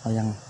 เ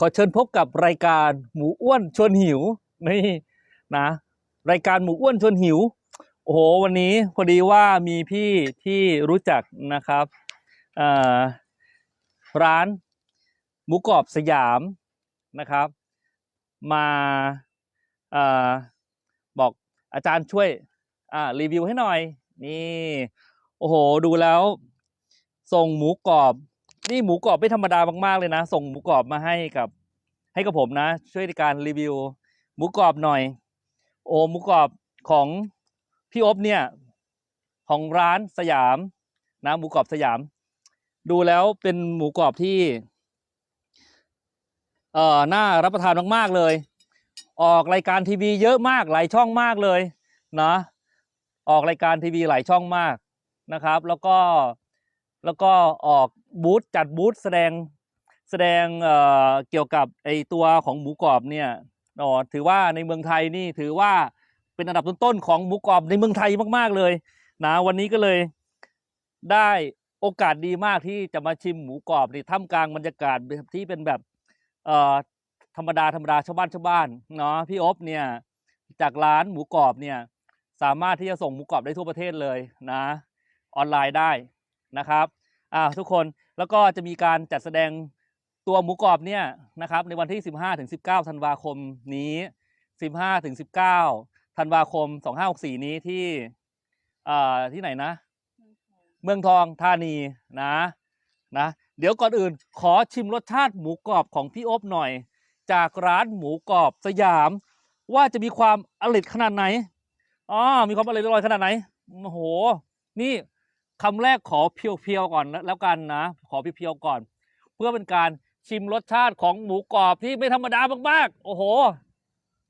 ขอเชิญพบกับรายการหมูอ้วนชวนหิวนี่นะ รายการหมูอ้วนชวนหิว โอ้โหวันนี้พอดีว่ามีพี่ที่รู้จักนะครับร้านหมูกรอบสยามนะครับ มาอบอกอาจารย์ช่วยรีวิวให้หน่อย นี่ โอ้โห ดูแล้วส่งหมูกรอบ นี่หมูกรอบไม่ธรรมดามากๆเลยนะ ส่งหมูกรอบมาให้กับ ให้กับผมนะ ช่วยในการรีวิว หมูกรอบหน่อย โอ้หมูกรอบของพี่อบเนี่ย ของร้านสยามนะหมูกรอบสยาม ดูแล้วเป็นหมูกรอบที่ เอ่อน่ารับประทานมากๆเลย ออกรายการทีวีเยอะมากหลายช่องมากเลยนะออกรายการทีวีหลายช่องมากนะครับ แล้วก็ แล้วก็ออกบูธจัดบูธแสดงแสดงเเกี่ยวกับไอตัวของหมูกรอบเนี่ยถือว่าในเมืองไทยนี่ถือว่าเป็นอันดับต้นๆของหมูกรอบในเมืองไทยมากๆเลยนะวันนี้ก็เลยได้โอกาสดีมากที่จะมาชิมหมูกรอบนี่ท่ามกลางบรรยากาศที่เป็นแบบธรรมดาธรรมดาชาวบ้านชาวบ้านเนาะพี่อบเนี่ยจากร้านหมูกรอบเนี่ยสามารถที่จะส่งหมูกรอบได้ทั่วประเทศเลยนะ ออนไลน์ได้ นะครับอ่าทุกคนแล้วก็จะมีการจัดแสดงตัวหมูกรอบเนี่ยนะครับในวันที่ 15ถึง19ธันวาคมนี้ 15ถึง19ธันวาคม 2564 นี้ที่อ่าที่ไหนนะ เมืองทองธานีนะนะเดี๋ยวก่อนอื่นขอชิมรสชาติหมูกรอบของพี่อบหน่อย จากร้านหมูกรอบสยาม ว่าจะมีความอร่อยขนาดไหนอ๋อมีความอร่อยอร่อยขนาดไหนโอ้โห นี่ คำแรกขอเพียวๆก่อนนะแล้วกันนะ ขอเพียวๆก่อน เพื่อเป็นการชิมรสชาติของหมูกรอบที่ไม่ธรรมดามากๆ โอ้โห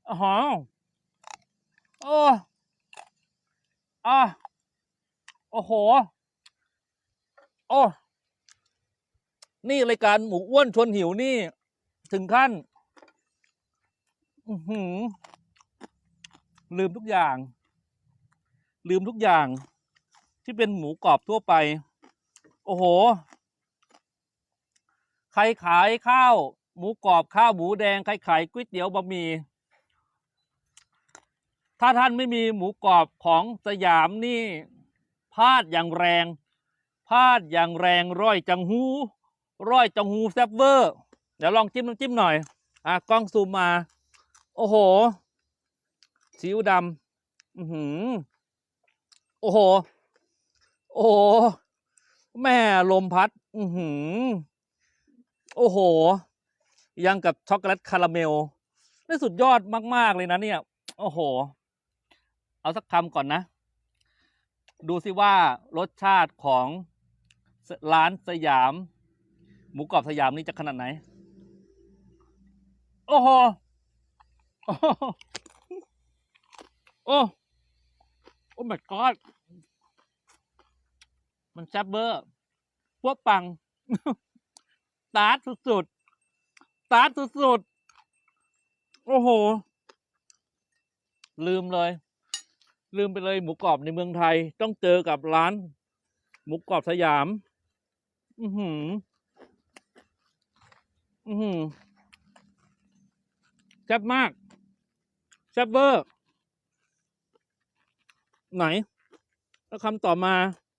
อ๋อโอ้อะโอ้โห โอ้ นี่รายการหมูอ้วนชวนหิวนี่ ถึงขั้น อือหือ ลืมทุกอย่าง ลืมทุกอย่าง ที่เป็นหมูกรอบทั่วไป โอ้โห ใครขายข้าว หมูกรอบข้าวหมูแดง ใครขายก๋วยเตี๋ยวบะหมี่ถ้าท่านไม่มีหมูกรอบของสยามนี่พลาดอย่างแรง พลาดอย่างแรงร้อยจังหูร้อยจังหูแซบเวอร์เดี๋ยวลองจิ้มน้ำจิ้มหน่อย อะกล้องซูมมา โอ้โหซีอิ๊วดำอือหือ โอ้โห โอ้แม่ลมพัด อือหือ โอ้โห ยังกับช็อกโกแลตคาราเมลนี่สุดยอดมาก ๆ เลยนะเนี่ย โอ้โห เอาสักคำก่อนนะ ดูสิว่ารสชาติของร้านสยาม หมูกรอบสยามนี่จะขนาดไหน โอ้โห โอ้โหโอ้โอ้ my god มันแซ่บเบอร์พวกปัง ตาร์ทสุดๆ ตาร์ทสุดๆ โอ้โห ลืมเลย ลืมไปเลยหมูกรอบในเมืองไทย ต้องเจอกับร้าน หมูกรอบสยาม อือหือ อือหือแซ่บมากแซ่บเบอร์ไหน แล้วคำต่อมา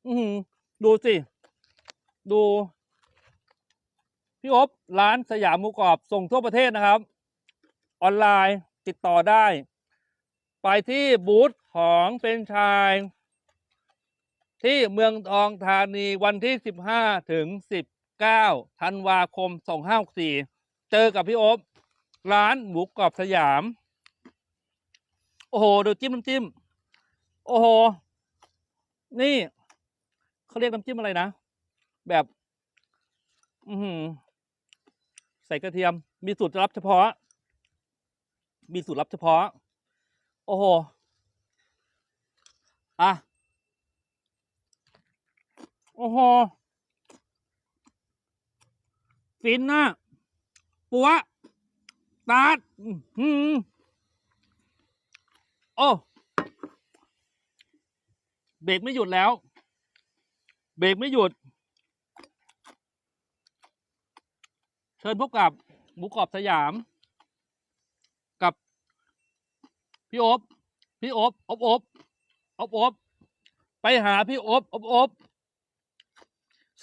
อือหือ ดูสิ ดู พี่อบร้านสยามหมูกรอบส่งทั่วประเทศนะครับ ออนไลน์ติดต่อได้ ไปที่บูธของเป็นชาย ที่เมืองทองธานีวันที่ 15 ถึง 19ธันวาคม 2564 เจอกับพี่อบร้านหมูกรอบสยาม โอ้โห ดูจิ้มน้ำจิ้ม โอ้โห นี่ เขาเรียกน้ำจิ้มอะไรนะ แบบ อืใส่กระเทียม มีสูตรลับเฉพาะ มีสูตรลับเฉพาะ โอ้โห อะ โอ้โห ฟินนะปัวตาดอื้อโอ้ เบรกไม่หยุดแล้ว เบรกไม่หยุด เชิญพบกับหมูกรอบสยาม กับ พี่อบพี่อบอบอบอบอบไปหาพี่อบอบอบ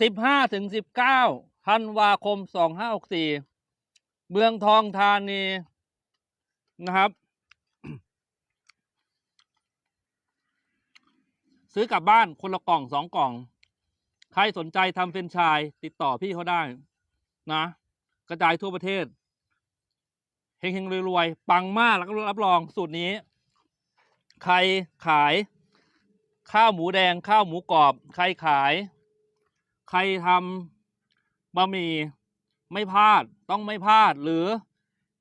สิบห้าถึงสิบเก้าธันวาคมสองห้าหกสี่เมืองทองธานีนะครับ ซื้อกลับบ้านคนละกล่องสองกล่อง ใครสนใจทำเป็นชายติดต่อพี่เขาได้ นะ กระจายทั่วประเทศเฮงๆรวยๆปังมากแล้วก็รับรองสูตรนี้ ใครขาย ข้าวหมูแดงข้าวหมูกรอบ ใครขาย ใครทำบะหมี่ไม่พลาดต้องไม่พลาด หรือ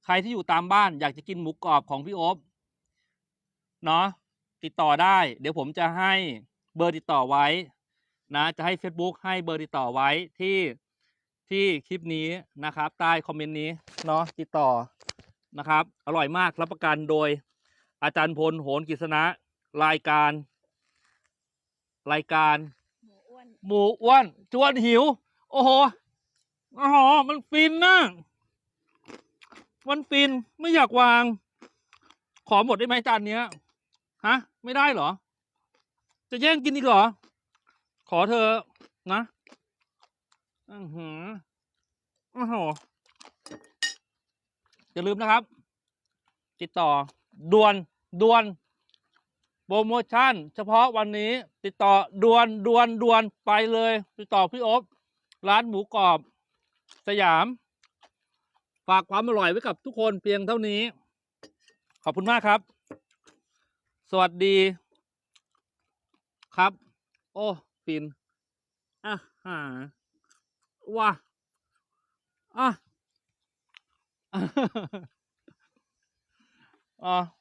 ใครที่อยู่ตามบ้านอยากจะกินหมูกรอบของพี่โอ๊บเนาะติดต่อได้ เดี๋ยวผมจะให้เบอร์ติดต่อไว้ นะจะให้ Facebook ให้เบอร์ติดต่อไว้ที่ที่คลิปนี้นะครับ ใต้คอมเมนต์นี้เนาะติดต่อนะครับ อร่อยมากรับประกันโดยอาจารย์พลโหนกฤษณะรายการ รายการหมูอ้วนหมูอ้วนจวนหิว โอ้โหโอ้โหมันฟินนะมันฟินไม่อยากวาง ขอหมดได้ไหมจานเนี้ยฮะ ไม่ได้เหรอ จะแย่งกินอีกเหรอ ขอเธอนะอือหือโอ้โหอย่าลืมนะครับ ติดต่อด่วนด่วนโปรโมชั่น เฉพาะวันนี้ ติดต่อด่วนด่วนด่วนไปเลย ติดต่อพี่อบร้านหมูกรอบ สยาม ฝากความอร่อยไว้กับทุกคนเพียงเท่านี้ ขอบคุณมากครับ สวัสดีครับ โอ้ ฟินอะหาว้าอะอะ